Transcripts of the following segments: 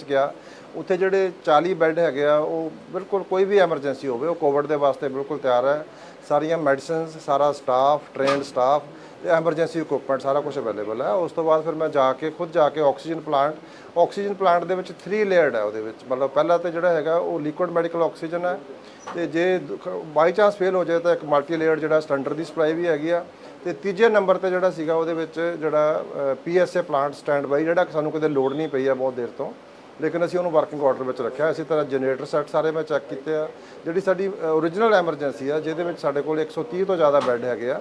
ਵਿੱਚ ਗਿਆ। ਉੱਥੇ ਜਿਹੜੇ 40 ਬੈੱਡ ਹੈਗੇ ਆ, ਉਹ ਬਿਲਕੁਲ ਕੋਈ ਵੀ ਐਮਰਜੈਂਸੀ ਹੋਵੇ, ਉਹ ਕੋਵਿਡ ਦੇ ਵਾਸਤੇ ਬਿਲਕੁਲ ਤਿਆਰ ਹੈ। ਸਾਰੀਆਂ ਮੈਡੀਸਿਨਸ ਸਾਰਾ ਸਟਾਫ ਟ੍ਰੇਨਡ ਸਟਾਫ ਤੇ ਐਮਰਜੈਂਸੀ ਇਕਵਿਪਮੈਂਟ ਸਾਰਾ ਕੁਝ ਅਵੇਲੇਬਲ ਹੈ। ਉਸ ਤੋਂ ਬਾਅਦ ਫਿਰ ਮੈਂ ਜਾ ਕੇ, ਖੁਦ ਜਾ ਕੇ ਆਕਸੀਜਨ ਪਲਾਂਟ ਆਕਸੀਜਨ ਪਲਾਂਟ ਦੇ ਵਿੱਚ 3 ਲੇਅਰਡ ਹੈ ਉਹਦੇ ਵਿੱਚ। ਮਤਲਬ ਪਹਿਲਾ ਤੇ ਜਿਹੜਾ ਹੈਗਾ, ਉਹ ਲਿਕੁਇਡ ਮੈਡੀਕਲ ਆਕਸੀਜਨ ਹੈ। ਤੇ ਜੇ ਬਾਈ ਚਾਂਸ ਫੇਲ ਹੋ ਜਾਏ ਤਾਂ ਇੱਕ ਮਲਟੀ ਲੇਅਰਡ ਜਿਹੜਾ ਸਟੈਂਡਰਡ ਦੀ ਸਪਲਾਈ ਵੀ ਹੈਗੀ ਆ। ਤੇ ਤੀਜੇ ਨੰਬਰ ਤੇ ਜਿਹੜਾ ਸੀਗਾ, ਉਹਦੇ ਵਿੱਚ ਜਿਹੜਾ ਪੀਐਸਏ ਪਲਾਂਟ ਸਟੈਂਡ ਬਾਈ ਜਿਹੜਾ ਸਾਨੂੰ ਕਦੇ ਲੋਡ ਨਹੀਂ ਪਈ ਆ ਬਹੁਤ ਦੇਰ ਤੋਂ। ਲੇਕਿਨ ਅਸੀਂ ਉਹਨੂੰ ਵਰਕਿੰਗ ਆਰਡਰ ਵਿੱਚ ਰੱਖਿਆ। ਇਸੇ ਤਰ੍ਹਾਂ ਜਨਰੇਟਰ ਸੈੱਟ ਸਾਰੇ ਮੈਂ ਚੈੱਕ ਕੀਤੇ ਆ। ਜਿਹੜੀ ਸਾਡੀ ਓਰੀਜਨਲ ਐਮਰਜੈਂਸੀ ਆ, ਜਿਹਦੇ ਵਿੱਚ ਸਾਡੇ ਕੋਲ 130 ਤੋਂ ਜ਼ਿਆਦਾ ਬੈੱਡ ਹੈਗੇ ਆ,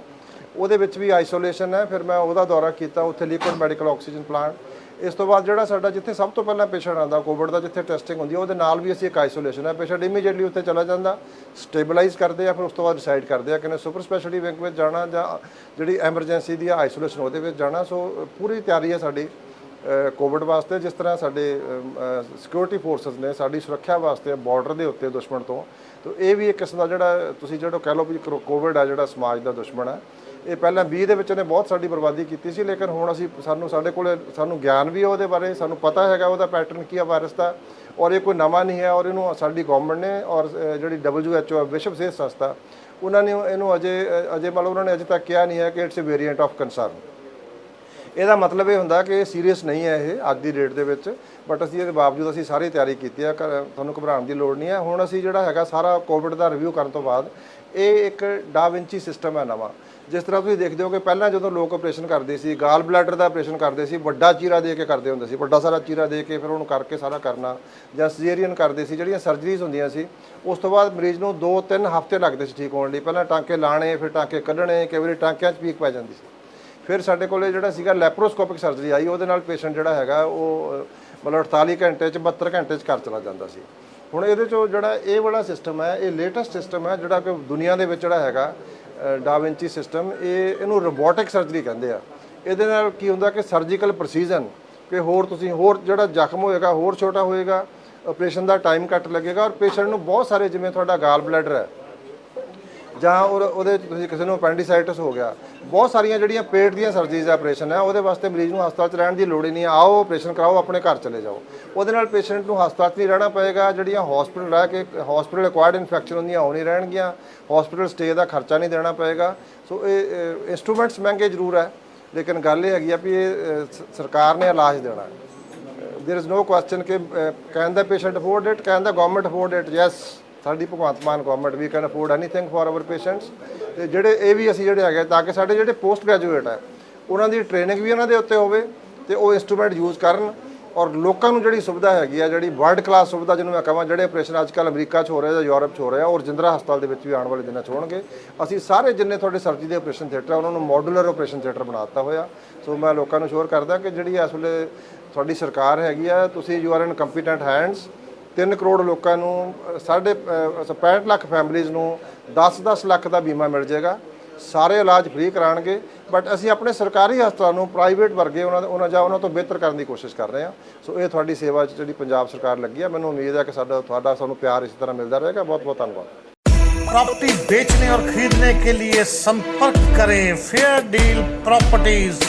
ਉਹਦੇ ਵਿੱਚ ਵੀ ਆਈਸੋਲੇਸ਼ਨ ਹੈ। ਫਿਰ ਮੈਂ ਉਹਦਾ ਦੌਰਾ ਕੀਤਾ, ਉੱਥੇ ਲਿਕੁਇਡ ਮੈਡੀਕਲ ਆਕਸੀਜਨ ਪਲਾਂਟ ਇਸ ਤੋਂ ਬਾਅਦ ਜਿਹੜਾ ਸਾਡਾ ਜਿੱਥੇ ਸਭ ਤੋਂ ਪਹਿਲਾਂ ਪੇਸ਼ੈਂਟ ਆਉਂਦਾ ਕੋਵਿਡ ਦਾ ਜਿੱਥੇ ਟੈਸਟਿੰਗ ਹੁੰਦੀ ਹੈ ਉਹਦੇ ਨਾਲ ਵੀ ਅਸੀਂ ਇੱਕ ਆਈਸੋਲੇਸ਼ਨ ਹੈ। ਪੇਸ਼ੈਂਟ ਇਮੀਡੀਏਟਲੀ ਉੱਥੇ ਚਲਾ ਜਾਂਦਾ ਸਟੇਬਲਾਈਜ਼ ਕਰਦੇ ਆ, ਫਿਰ ਉਸ ਤੋਂ ਬਾਅਦ ਡਿਸਾਈਡ ਕਰਦੇ ਆ ਕਿ ਨੇ ਸੁਪਰ ਸਪੈਸ਼ਲਿਟੀ ਵਿੰਗ ਵਿੱਚ ਜਾਣਾ ਜਾਂ ਜਿਹੜੀ ਐਮਰਜੈਂਸੀ ਦੀ ਆਈਸੋਲੇਸ਼ਨ ਉਹਦੇ ਵਿੱਚ ਜਾਣਾ। ਸੋ ਪੂਰੀ ਤਿਆਰੀ ਹੈ ਸਾਡੀ। ਕੋਵਿਡ ਵਾਸਤੇ ਜਿਸ ਤਰ੍ਹਾਂ ਸਾਡੇ ਸਿਕਿਉਰਿਟੀ ਫੋਰਸਸ ਨੇ ਸਾਡੀ ਸੁਰੱਖਿਆ ਵਾਸਤੇ ਬਾਰਡਰ ਦੇ ਉੱਤੇ ਦੁਸ਼ਮਣ ਤੋਂ ਤਾਂ ਇਹ ਵੀ ਇੱਕ ਕਿਸਮ ਦਾ ਜਿਹੜਾ ਤੁਸੀਂ ਜਿਹੜਾ ਕਹਿ ਲਓ ਵੀ ਕੋਵਿਡ ਆ ਜਿਹੜਾ ਸਮਾਜ ਦਾ ਦੁਸ਼ਮਣ ਹੈ ਇਹ ਪਹਿਲਾਂ 20 ਦੇ ਵਿੱਚ ਉਹਨੇ ਬਹੁਤ ਸਾਡੀ ਬਰਬਾਦੀ ਕੀਤੀ ਸੀ ਲੇਕਿਨ ਹੁਣ ਅਸੀਂ ਸਾਨੂੰ ਸਾਡੇ ਕੋਲ ਸਾਨੂੰ ਗਿਆਨ ਵੀ ਹੈ ਉਹਦੇ ਬਾਰੇ ਸਾਨੂੰ ਪਤਾ ਹੈਗਾ ਉਹਦਾ ਪੈਟਰਨ ਕੀ ਆ ਵਾਇਰਸ ਦਾ ਔਰ ਇਹ ਕੋਈ ਨਵਾਂ ਨਹੀਂ ਹੈ ਔਰ ਇਹਨੂੰ ਸਾਡੀ ਗਵਰਨਮੈਂਟ ਨੇ ਔਰ ਅ, ਜਿਹੜੀ WHO ਵਿਸ਼ਵ ਸਿਹਤ ਸੰਸਥਾ ਉਹਨਾਂ ਨੇ ਇਹਨੂੰ ਅਜੇ ਅਜੇ ਮਤਲਬ ਉਹਨਾਂ ਨੇ ਅਜੇ ਤੱਕ ਕਿਹਾ ਨਹੀਂ ਹੈ ਕਿ it's a variant of concern ਇਹਦਾ ਮਤਲਬ ਇਹ ਹੁੰਦਾ ਕਿ ਸੀਰੀਅਸ ਨਹੀਂ ਹੈ ਇਹ ਅੱਜ ਦੀ ਡੇਟ ਦੇ ਵਿੱਚ ਬਟ ਅਸੀਂ ਇਹਦੇ ਬਾਵਜੂਦ ਅਸੀਂ ਸਾਰੀ ਤਿਆਰੀ ਕੀਤੀ ਹੈ ਘਰ- ਤੁਹਾਨੂੰ ਘਬਰਾਉਣ ਦੀ ਲੋੜ ਨਹੀਂ ਹੈ। ਹੁਣ ਅਸੀਂ ਜਿਹੜਾ ਹੈਗਾ ਸਾਰਾ ਕੋਵਿਡ ਦਾ ਰਿਵਿਊ ਕਰਨ ਤੋਂ ਬਾਅਦ, ਇਹ ਇੱਕ ਡਾਵਿੰਚੀ ਸਿਸਟਮ ਹੈ ਨਵਾਂ। ਜਿਸ ਤਰ੍ਹਾਂ ਤੁਸੀਂ ਦੇਖਦੇ ਹੋ ਕਿ ਪਹਿਲਾਂ ਜਦੋਂ ਲੋਕ ਆਪਰੇਸ਼ਨ ਕਰਦੇ ਸੀ ਗਾਲ ਬਲੈਡਰ ਦਾ ਆਪਰੇਸ਼ਨ ਕਰਦੇ ਸੀ, ਵੱਡਾ ਚੀਰਾ ਦੇ ਕੇ ਕਰਦੇ ਹੁੰਦੇ ਸੀ, ਵੱਡਾ ਸਾਰਾ ਚੀਰਾ ਦੇ ਕੇ ਫਿਰ ਉਹਨੂੰ ਕਰਕੇ ਸਾਰਾ ਕਰਨਾ, ਜਾਂ ਸਿਜ਼ੇਰੀਅਨ ਕਰਦੇ ਸੀ, ਜਿਹੜੀਆਂ ਸਰਜਰੀਜ਼ ਹੁੰਦੀਆਂ ਸੀ, ਉਸ ਤੋਂ ਬਾਅਦ ਮਰੀਜ਼ ਨੂੰ 2-3 ਹਫ਼ਤੇ ਲੱਗਦੇ ਸੀ ਠੀਕ ਹੋਣ ਲਈ। ਪਹਿਲਾਂ ਟਾਂਕੇ ਲਾਣੇ, ਫਿਰ ਟਾਂਕੇ ਕੱਢਣੇ, ਕਈ ਵਾਰੀ ਟਾਂਕਿਆਂ 'ਚ ਪੀਕ ਪੈ ਜਾਂਦੀ ਸੀ। ਫਿਰ ਸਾਡੇ ਕੋਲੇ ਜਿਹੜਾ ਸੀਗਾ ਲੈਪਰੋਸਕੋਪਿਕ ਸਰਜਰੀ ਆਈ, ਉਹਦੇ ਨਾਲ ਪੇਸ਼ੈਂਟ ਜਿਹੜਾ ਹੈਗਾ, ਉਹ ਮਤਲਬ 48 ਘੰਟੇ ਚ 72 ਘੰਟੇ ਚ ਘਰ ਚਲਾ ਜਾਂਦਾ ਸੀ। ਹੁਣ ਇਹਦੇ ਚੋਂ ਜਿਹੜਾ ਇਹ ਵਾਲਾ ਸਿਸਟਮ ਹੈ, ਇਹ ਲੇਟੈਸਟ ਸਿਸਟਮ ਹੈ, ਜਿਹੜਾ ਕਿ ਦੁਨੀਆ ਦੇ ਵਿੱਚ ਜਿਹੜਾ ਹੈਗਾ ਡਾਵਿੰਚੀ ਸਿਸਟਮ ਇਹ, ਇਹਨੂੰ ਰੋਬੋਟਿਕ ਸਰਜਰੀ ਕਹਿੰਦੇ ਆ। ਇਹਦੇ ਨਾਲ ਕੀ ਹੁੰਦਾ ਕਿ ਸਰਜੀਕਲ ਪ੍ਰੈਸੀਜਨ ਕਿ ਹੋਰ ਤੁਸੀਂ, ਹੋਰ ਜਿਹੜਾ ਜ਼ਖਮ ਹੋਏਗਾ, ਹੋਰ ਛੋਟਾ ਹੋਏਗਾ ਆਪਰੇਸ਼ਨ ਦਾ ਟਾਈਮ ਘੱਟ ਲੱਗੇਗਾ ਔਰ ਪੇਸ਼ੈਂਟ ਨੂੰ ਬਹੁਤ ਸਾਰੇ ਜਿਵੇਂ ਤੁਹਾਡਾ ਗਾਲ ਬਲੈਡਰ ਹੈ ਜਾਂ ਉਹ- ਉਹਦੇ 'ਚ ਤੁਸੀਂ ਕਿਸੇ ਨੂੰ appendicitis ਹੋ ਗਿਆ ਬਹੁਤ ਸਾਰੀਆਂ ਜਿਹੜੀਆਂ ਪੇਟ ਦੀਆਂ ਸਰਜਰੀਜ਼ ਆਪਰੇਸ਼ਨ ਹੈ ਉਹਦੇ ਵਾਸਤੇ ਮਰੀਜ਼ ਨੂੰ ਹਸਪਤਾਲ 'ਚ ਰਹਿਣ ਦੀ ਲੋੜ ਹੀ ਨਹੀਂ ਹੈ। ਆਓ ਆਪਰੇਸ਼ਨ ਕਰਾਓ ਆਪਣੇ ਘਰ ਚਲੇ ਜਾਓ। ਉਹਦੇ ਨਾਲ ਪੇਸ਼ੈਂਟ ਨੂੰ ਹਸਪਤਾਲ 'ਚ ਨਹੀਂ ਰਹਿਣਾ ਪਏਗਾ ਜਿਹੜੀਆਂ ਹਸਪੀਟਲ ਰਹਿ ਕੇ ਹਸਪੀਟਲ ਐਕਵਾਇਰਡ ਇਨਫੈਕਸ਼ਨ ਹੁੰਦੀਆਂ ਉਹ ਨਹੀਂ ਰਹਿਣਗੀਆਂ। ਹਸਪੀਟਲ ਸਟੇ ਦਾ ਖਰਚਾ ਨਹੀਂ ਦੇਣਾ ਪਏਗਾ। ਸੋ ਇਹ ਇਨਸਟਰੂਮੈਂਟਸ ਮਹਿੰਗੇ ਜ਼ਰੂਰ ਹੈ ਲੇਕਿਨ ਗੱਲ ਇਹ ਹੈਗੀ ਆ ਵੀ ਇਹ ਅ, ਸ- ਸਰਕਾਰ ਨੇ ਇਲਾਜ ਦੇਣਾ। ਹੈ ਦੇਰ ਇਜ਼ ਨੋ ਕੁਐਸਚਨ ਕਿ can the patient afford it can the government afford it yes ਸਾਡੀ Bhagwant Mann government we can afford anything for our patients ਤੇ ਜਿਹੜੇ ਇਹ ਵੀ ਅਸੀਂ ਜਿਹੜੇ ਹੈਗੇ ਤਾਂ ਕਿ ਸਾਡੇ ਜਿਹੜੇ ਪੋਸਟ ਗ੍ਰੈਜੂਏਟ ਹੈ ਉਹਨਾਂ ਦੀ ਟ੍ਰੇਨਿੰਗ ਵੀ ਉਹਨਾਂ ਦੇ ਉੱਤੇ ਹੋਵੇ ਤੇ ਉਹ ਇਨਸਟਰੂਮੈਂਟ ਯੂਜ਼ ਕਰਨ ਔਰ ਲੋਕਾਂ ਨੂੰ ਜਿਹੜੀ ਸੁਵਿਧਾ ਹੈਗੀ ਆ, ਜਿਹੜੀ ਵਰਲਡ ਕਲਾਸ ਸੁਵਿਧਾ ਜਿਹਨੂੰ ਮੈਂ ਕਹਾਂ, ਜਿਹੜੇ ਆਪਰੇਸ਼ਨ ਅੱਜ ਕੱਲ੍ਹ ਅਮਰੀਕਾ 'ਚ ਹੋ ਰਹੇ ਜਾਂ ਯੂਰਪ 'ਚ ਹੋ ਰਿਹਾ ਔਰ ਜਿੰਦਰਾ ਹਸਪਤਾਲ ਦੇ ਵਿੱਚ ਵੀ ਆਉਣ ਵਾਲੇ ਦਿਨਾਂ 'ਚ ਹੋਣਗੇ। ਅਸੀਂ ਸਾਰੇ ਜਿੰਨੇ ਤੁਹਾਡੇ ਸਰਜਰੀ ਦੇ ਆਪਰੇਸ਼ਨ ਥੀਏਟਰ ਉਹਨਾਂ ਨੂੰ ਮੋਡੂਲਰ ਆਪਰੇਸ਼ਨ ਥੀਏਟਰ ਬਣਾ ਦਿੱਤਾ ਹੋਇਆ। ਸੋ ਮੈਂ ਲੋਕਾਂ ਨੂੰ ਸ਼ੋਰ ਕਰਦਾ ਕਿ ਜਿਹੜੀ ਇਸ ਵੇਲੇ ਤੁਹਾਡੀ ਸਰਕਾਰ ਹੈਗੀ ਆ, ਤੁਸੀਂ you are in competent hands ਤਿੰਨ ਕਰੋੜ ਲੋਕਾਂ ਨੂੰ 65 ਲੱਖ ਫੈਮਲੀਜ਼ ਨੂੰ 10-10 ਲੱਖ ਦਾ ਬੀਮਾ ਮਿਲ ਜਾਏਗਾ। ਸਾਰੇ ਇਲਾਜ ਫ੍ਰੀ ਕਰਾਣਗੇ ਬਟ ਅਸੀਂ ਆਪਣੇ ਸਰਕਾਰੀ ਹਸਪਤਾਲਾਂ ਨੂੰ ਪ੍ਰਾਈਵੇਟ ਵਰਗੇ ਉਹਨਾਂ ਉਹਨਾਂ ਜਾਂ ਉਹਨਾਂ ਤੋਂ ਬਿਹਤਰ ਕਰਨ ਦੀ ਕੋਸ਼ਿਸ਼ ਕਰ ਰਹੇ ਹਾਂ। ਸੋ ਇਹ ਤੁਹਾਡੀ ਸੇਵਾ 'ਚ ਜਿਹੜੀ ਪੰਜਾਬ ਸਰਕਾਰ ਲੱਗੀ ਆ, ਮੈਨੂੰ ਉਮੀਦ ਹੈ ਕਿ ਸਾਡਾ, ਤੁਹਾਡਾ ਸਾਨੂੰ ਪਿਆਰ ਇਸੇ ਤਰ੍ਹਾਂ ਮਿਲਦਾ ਰਹੇਗਾ। ਬਹੁਤ ਬਹੁਤ ਧੰਨਵਾਦ। ਪ੍ਰੌਪਰਟੀ ਵੇਚਣੇ ਔਰ ਖਰੀਦਣੇ ਕੇ ਲਈ ਸੰਪਰਕ ਕਰੇ ਫੇਅਰ ਡੀਲ ਪ੍ਰੌਪਰਟੀਜ਼